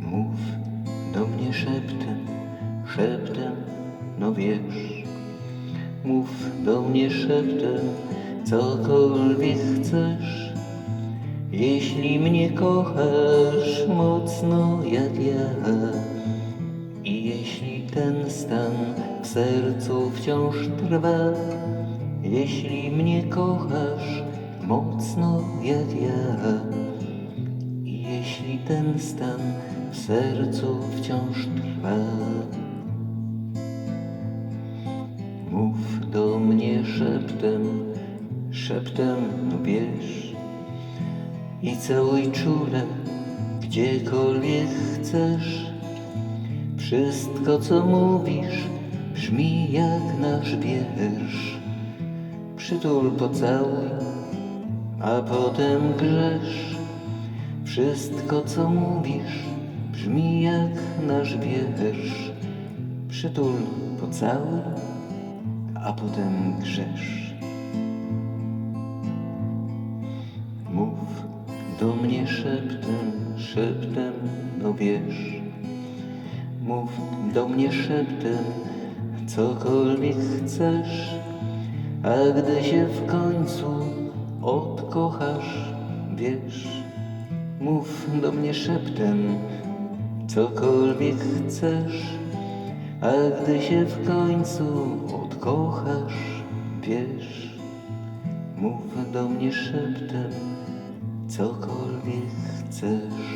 Mów do mnie szeptem, szeptem, no wiesz. Mów do mnie szeptem, cokolwiek chcesz. Jeśli mnie kochasz mocno jak ja i jeśli ten stan w sercu wciąż trwa, jeśli mnie kochasz ja i jeśli ten stan w sercu wciąż trwa, mów do mnie szeptem, szeptem, no wiesz, i całuj czule, gdziekolwiek chcesz. Wszystko, co mówisz, brzmi jak nasz wiersz. Przytul, pocałuj, a potem grzesz. Wszystko, co mówisz, brzmi jak nasz wiersz. Przytul, pocałuj, a potem grzesz. Mów do mnie szeptem, szeptem, no wiesz. Mów do mnie szeptem, cokolwiek chcesz. A gdy się w końcu odkochasz, wiesz. Mów do mnie szeptem, cokolwiek chcesz. A gdy się w końcu odkochasz, wiesz. Mów do mnie szeptem, cokolwiek chcesz.